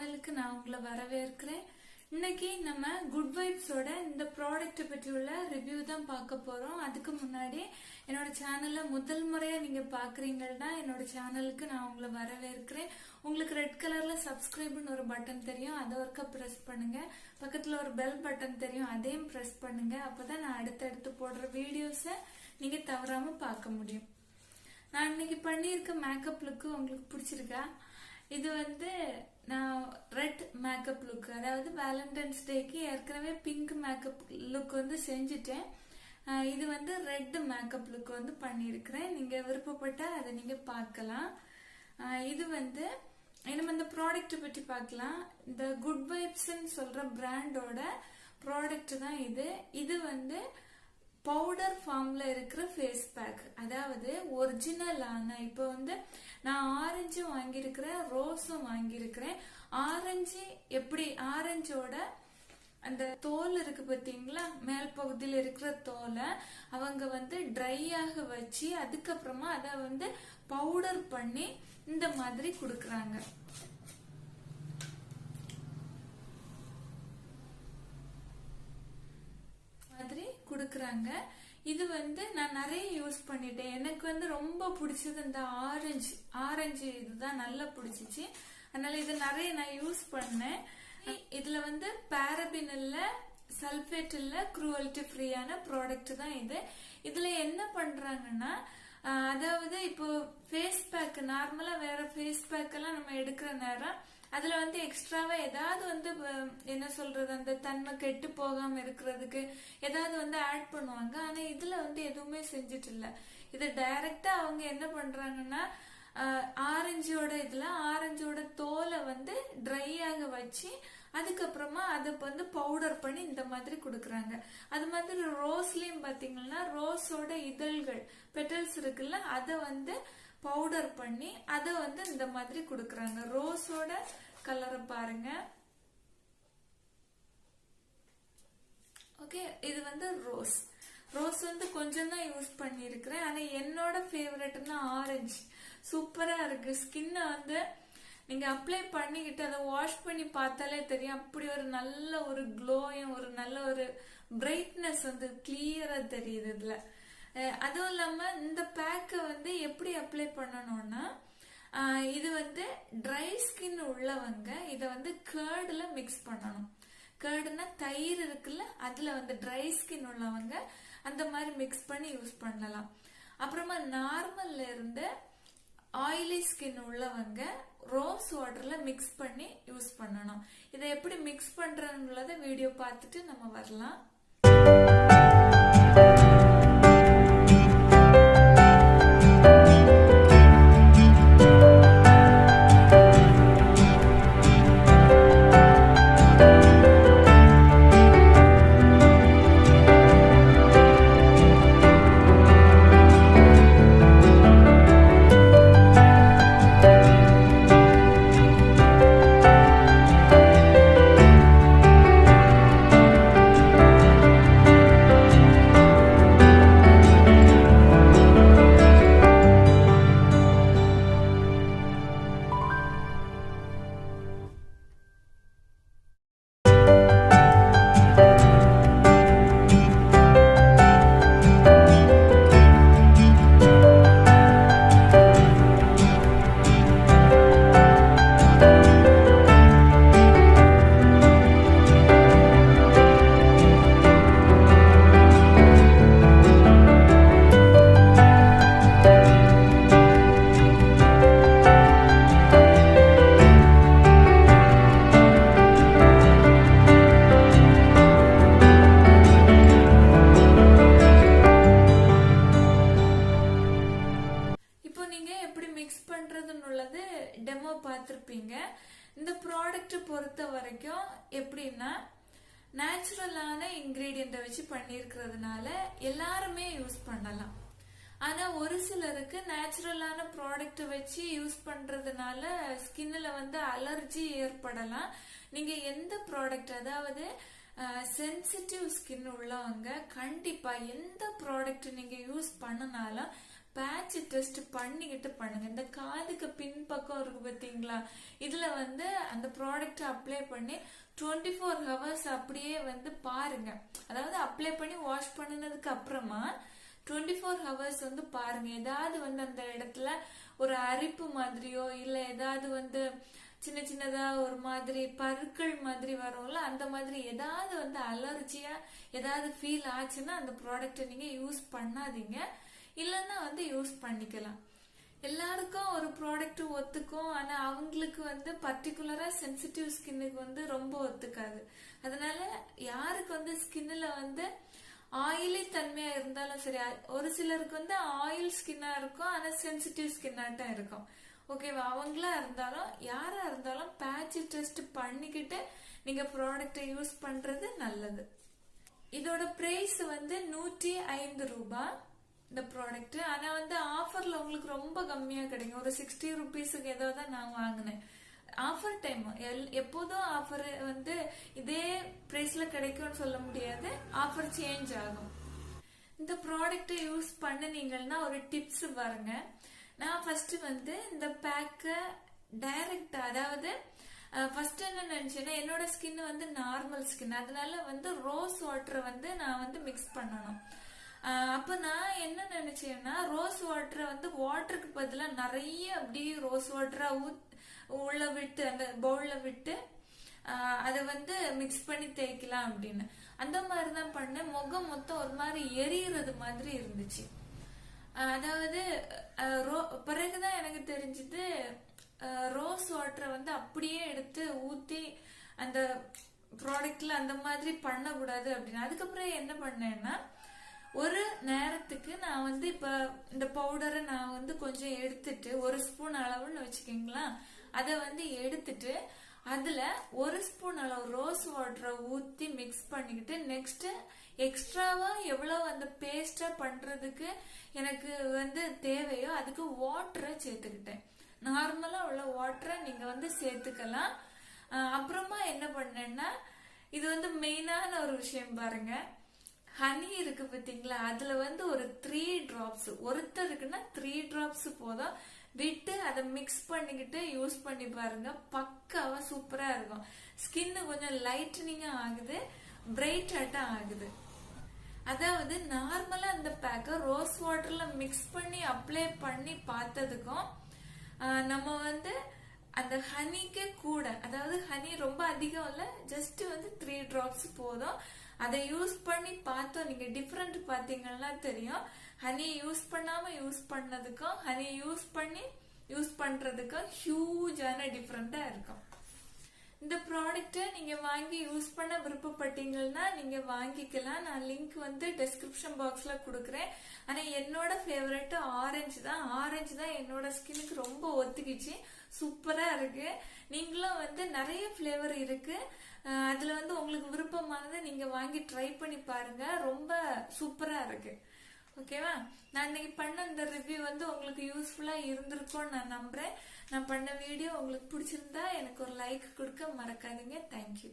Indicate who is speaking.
Speaker 1: சேனலுக்கு நான் உங்களை வரவேற்கிறேன். இன்னைக்கு நம்ம குட் வைப்ஸோட இந்த ப்ராடக்ட் பற்றி உள்ள ரிவ்யூ தான் பார்க்க போறோம். அதுக்கு முன்னாடி என்னோட சேனல்ல முதல் முறையா நீங்க பாக்குறீங்கன்னா என்னோட சேனலுக்கு நான் உங்களை வரவேற்கிறேன். உங்களுக்கு ரெட் கலர்ல சப்ஸ்கிரைப்னு ஒரு பட்டன் தெரியும். அதை ஒருக்கா ப்ரெஸ் பண்ணுங்க. பக்கத்துல ஒரு பெல் பட்டன் தெரியும். அதையும் ப்ரெஸ் பண்ணுங்க. அப்பதான் நான் அடுத்தடுத்து போடுற வீடியோஸை நீங்க தவறாம பார்க்க முடியும். நான் இன்னைக்கு பண்ணியிருக்க மேக்கப் லுக்கு உங்களுக்கு பிடிச்சிருக்கா? இது வந்து நான் ரெட் மேக்கப் லுக் அதாவது வேலண்டைன்ஸ் டேக்கு ஏற்கனவே பிங்க் மேக்கப் லுக் வந்து செஞ்சுட்டேன். இது வந்து ரெட் மேக்கப் லுக் வந்து பண்ணியிருக்கிறேன். நீங்கள் விருப்பப்பட்டால் அதை நீங்கள் பார்க்கலாம். இது வந்து இன்னும் இந்த ப்ராடக்ட் பற்றி பார்க்கலாம். இந்த குட் வைப்ஸ்ன்னு சொல்கிற பிராண்டோட ப்ராடக்ட் தான் இது. இது வந்து பவுடர் ஃபார்மில் இருக்கிற ஃபேஸ் பேக் அதாவது ஒரிஜினலான இப்போ வந்து நான் ஆரஞ்சும் வாங்கியிருக்கிறேன் ரோஸும் வாங்கியிருக்கிறேன். ஆரஞ்சு எப்படி? ஆரஞ்சோட அந்த தோல் இருக்கு பார்த்தீங்களா? மேல் பகுதியில் இருக்கிற தோலை அவங்க வந்து ட்ரையாக வச்சு அதுக்கப்புறமா அதை வந்து பவுடர் பண்ணி இந்த மாதிரி கொடுக்குறாங்க மாதிரி கொடுக்குறாங்க இது வந்து நான் நிறைய யூஸ் பண்ணிட்டேன். எனக்கு வந்து ரொம்ப பிடிச்சது இந்த ஆரஞ்சு ஆரஞ்சு இதுதான் நல்லா பிடிச்சிச்சு. அதனால இது நிறைய நான் யூஸ் பண்ணேன். இதுல வந்து பேரபின் இல்ல சல்ஃபேட் இல்ல குரூவல்டி ஃப்ரீயான ப்ராடக்ட் தான் இது. இதுல என்ன பண்றாங்கன்னா அதாவது இப்போ ஃபேஸ் பேக் நார்மலா வேற ஃபேஸ் பேக் எல்லாம் நம்ம எடுக்கிற நேரம் அதுல வந்து எக்ஸ்ட்ராவா ஏதாவது வந்து என்ன சொல்றது அந்த தன்மை கெட்டு போகாம இருக்கிறதுக்கு ஏதாவது வந்து ஆட் பண்ணுவாங்க. ஆனா இதுல வந்து எதுவுமே செஞ்சுட்டு இல்ல. இது டைரக்டா அவங்க என்ன பண்றாங்கன்னா ஆரஞ்சோட இதுல ஆரஞ்சோட தோலை வந்து ட்ரை ஆக வச்சு அதுக்கப்புறமா அதை வந்து பவுடர் பண்ணி இந்த மாதிரி கொடுக்குறாங்க. அது மாதிரி ரோஸ்லயும் பாத்தீங்கன்னா ரோஸோட இதழ்கள் பெட்டல்ஸ் இருக்குல்ல அதை வந்து பவுடர் பண்ணி அதை வந்து இந்த மாதிரி கொடுக்குறாங்க. ரோஸோட கலரை பாருங்க. ஓகே இது வந்து ரோஸ் ரோஸ் வந்து கொஞ்சம் தான் யூஸ் பண்ணியிருக்கிறேன். ஆனால் என்னோட ஃபேவரட்னா ஆரஞ்சு சூப்பராக இருக்கு. ஸ்கின்னை வந்து நீங்கள் அப்ளை பண்ணிக்கிட்டு அதை வாஷ் பண்ணி பார்த்தாலே தெரியும். அப்படி ஒரு நல்ல ஒரு க்ளோயும் ஒரு நல்ல ஒரு பிரைட்னஸ் வந்து கிளியராக தெரியுது இதில். அதுவும் இல்லாமல் இந்த பேக்கை வந்து எப்படி அப்ளை பண்ணணும்னா இது வந்து ட்ரை ஸ்கின் உள்ளவங்க இதை வந்து கேர்டில் மிக்ஸ் பண்ணணும். கேர்டுனா தயிர் இருக்குல்ல அதில் வந்து ட்ரை ஸ்கின் உள்ளவங்க அந்த மாதிரி மிக்ஸ் பண்ணி யூஸ் பண்ணலாம். அப்புறமா நார்மல்ல இருந்து ஆயிலி ஸ்கின் உள்ளவங்க ரோஸ் வாட்டர்ல மிக்ஸ் பண்ணி யூஸ் பண்ணணும். இதை எப்படி மிக்ஸ் பண்றதுன்றத வீடியோ பார்த்துட்டு நம்ம வரலாம். இந்த ப்ராடக்ட் பொறுத்த வரைக்கும் எப்படின்னா நேச்சுரலான இன்க்ரீடியண்ட்டை வச்சு பண்ணியிருக்கிறதுனால எல்லாருமே யூஸ் பண்ணலாம். ஆனால் ஒரு சிலருக்கு நேச்சுரலான ப்ராடக்ட் வச்சு யூஸ் பண்ணுறதுனால ஸ்கின்னில் வந்து அலர்ஜி ஏற்படலாம். நீங்கள் எந்த ப்ராடக்ட் அதாவது சென்சிட்டிவ் ஸ்கின் உள்ளவங்க கண்டிப்பாக எந்த ப்ராடக்ட் நீங்கள் யூஸ் பண்ணினாலும் பேட்ச் டெஸ்ட் பண்ணிக்கிட்டு பண்ணுங்க. இந்த காதுக்கு பின்பக்கம் இருக்கு பார்த்தீங்களா? இதுல வந்து அந்த ப்ராடக்ட் அப்ளை பண்ணி டுவெண்ட்டி ஃபோர் ஹவர்ஸ் அப்படியே வந்து பாருங்க. அதாவது அப்ளை பண்ணி வாஷ் பண்ணினதுக்கு அப்புறமா டுவெண்ட்டி ஃபோர் ஹவர்ஸ் வந்து பாருங்க. ஏதாவது வந்து அந்த இடத்துல ஒரு அரிப்பு மாதிரியோ இல்ல ஏதாவது வந்து சின்ன சின்னதா ஒரு மாதிரி பருக்கள் மாதிரி வரும்ல அந்த மாதிரி ஏதாவது வந்து அலர்ஜியா ஏதாவது ஃபீல் ஆச்சுன்னா அந்த ப்ராடக்ட்டை நீங்க யூஸ் பண்ணாதீங்க. இல்லைன்னா வந்து யூஸ் பண்ணிக்கலாம். எல்லாருக்கும் ஒரு ப்ராடக்ட் ஒத்துக்கும். ஆனா அவங்களுக்கு வந்து பர்டிகுலரா சென்சிட்டிவ் ஸ்கின்னுக்கு வந்து ரொம்ப ஒத்துக்காது. அதனால யாருக்கு வந்து ஸ்கின்ல வந்து ஆயிலி தன்மையா இருந்தாலும் சரி ஒரு சிலருக்கு வந்து ஆயில் ஸ்கின்னா இருக்கும். ஆனா சென்சிட்டிவ் ஸ்கின்னாட்டம் இருக்கும். ஓகேவா அவங்களா இருந்தாலும் யாரா இருந்தாலும் பேட்ச் டெஸ்ட் பண்ணிக்கிட்டு நீங்க ப்ராடக்ட்டை யூஸ் பண்றது நல்லது. இதோட பிரைஸ் வந்து நூற்றி ஐந்து ரூபாய் இந்த ப்ராடக்ட் ஆனா வந்து ஆஃபர்ல உங்களுக்கு ரொம்ப கம்மியா கிடைக்கும். ஒரு சிக்ஸ்டி ருபீஸுக்கு ஏதோ தான் நான் வாங்கினேன். ஆஃபர் டைம் எப்போதும் ஆஃபர் வந்து இதே பிரைஸ்ல கிடைக்கும்னு சொல்ல முடியாது. ஆஃபர் சேஞ்ச் ஆகும். இந்த ப்ராடக்ட் யூஸ் பண்ணுனீங்கன்னா ஒரு டிப்ஸ் பாருங்க. நான் ஃபர்ஸ்ட் வந்து இந்த பேக்கை டைரக்ட் அதாவது ஃபர்ஸ்ட் என்ன நினைச்சேன்னா என்னோட ஸ்கின் வந்து நார்மல் ஸ்கின் அதனால வந்து ரோஸ் வாட்டரை வந்து நான் வந்து மிக்ஸ் பண்ணணும். அப்ப நான் என்ன நினைச்சேன்னா ரோஸ் வாட்டரை வந்து வாட்டருக்கு பதிலாக நிறைய அப்படியே ரோஸ் வாட்டரா ஊத் உள்ள விட்டு அந்த பவுல்ல விட்டு அதை வந்து மிக்ஸ் பண்ணி தேய்க்கலாம் அப்படின்னு. அந்த மாதிரி தான் பண்ணேன். முகம் மொத்தம் ஒரு மாதிரி எரியறது மாதிரி இருந்துச்சு. அதாவது ரோ பிறகுதான் எனக்கு தெரிஞ்சது ரோஸ் வாட்டரை வந்து அப்படியே எடுத்து ஊத்தி அந்த ப்ராடக்ட்ல அந்த மாதிரி பண்ணக்கூடாது அப்படின்னு. அதுக்கப்புறம் என்ன பண்ணேன்னா ஒரு நேரத்துக்கு நான் வந்து இப்ப இந்த பவுடரை நான் வந்து கொஞ்சம் எடுத்துட்டு ஒரு ஸ்பூன் அளவுன்னு வச்சுக்கீங்களா அதை வந்து எடுத்துட்டு அதுல ஒரு ஸ்பூன் அளவு ரோஸ் வாட்டரை ஊத்தி மிக்ஸ் பண்ணிக்கிட்டு நெக்ஸ்ட் எக்ஸ்ட்ராவா எவ்வளவு அந்த பேஸ்டா பண்றதுக்கு எனக்கு வந்து தேவையோ அதுக்கு வாட்டரை சேர்த்துக்கிட்டேன். நார்மலா உள்ள வாட்டரை நீங்க வந்து சேர்த்துக்கலாம். அப்புறமா என்ன பண்ணேன்னா இது வந்து மெயினான ஒரு விஷயம் பாருங்க. ஹனி இருக்கு பாத்தீங்களா அதுல வந்து ஒரு த்ரீ டிராப்ஸ் ஒருத்தருக்குன்னா த்ரீ டிராப்ஸ் போதும். விட்டு அதை மிக்ஸ் பண்ணிக்கிட்டு யூஸ் பண்ணி பாருங்க. பக்காவா சூப்பரா இருக்கும். ஸ்கின்னு கொஞ்சம் லைட்டனிங்கா ஆகுது. பிரைட் ஆகுது. அதாவது நார்மலா அந்த பேக்கை ரோஸ் வாட்டர்ல மிக்ஸ் பண்ணி அப்ளை பண்ணி பார்த்ததுக்கும் நம்ம வந்து அந்த ஹனிக்கு கூட அதாவது ஹனி ரொம்ப அதிகம் இல்லை ஜஸ்ட் வந்து த்ரீ டிராப்ஸ் போதும். அதை யூஸ் பண்ணி பார்த்தோம். நீங்க டிஃப்ரெண்ட் பாத்தீங்கன்னா தெரியும். ஹனி யூஸ் பண்ணாம யூஸ் பண்ணதுக்கும் ஹனி யூஸ் பண்ணி யூஸ் பண்றதுக்கும் ஹியூஜான டிஃப்ரெண்டா இருக்கும். இந்த ப்ராடக்ட்டை நீங்க வாங்கி யூஸ் பண்ண விருப்பப்பட்டீங்கன்னா நீங்க வாங்கிக்கலாம். நான் லிங்க் வந்து டெஸ்கிரிப்ஷன் பாக்ஸ்ல கொடுக்குறேன். ஆனா என்னோட ஃபேவரட் ஆரஞ்சு தான். ஆரஞ்சு தான் என்னோட ஸ்கின்னுக்கு ரொம்ப ஒத்துக்கிச்சு. சூப்பரா இருக்கு. நீங்களும் வந்து நிறைய ஃபிளேவர் இருக்கு. அதுல வந்து உங்களுக்கு விருப்பம் நீங்க வாங்கி ட்ரை பண்ணி பாருங்க. ரொம்ப சூப்பரா இருக்கு. ஓகேவா நான் இன்னைக்கு பண்ண இந்த ரிவ்யூ வந்து உங்களுக்கு யூஸ்ஃபுல்லா இருந்திருக்கும்னு நான் நம்புறேன். நான் பண்ண வீடியோ உங்களுக்கு பிடிச்சிருந்தா எனக்கு ஒரு லைக் கொடுக்க மறக்காதீங்க. தேங்க்யூ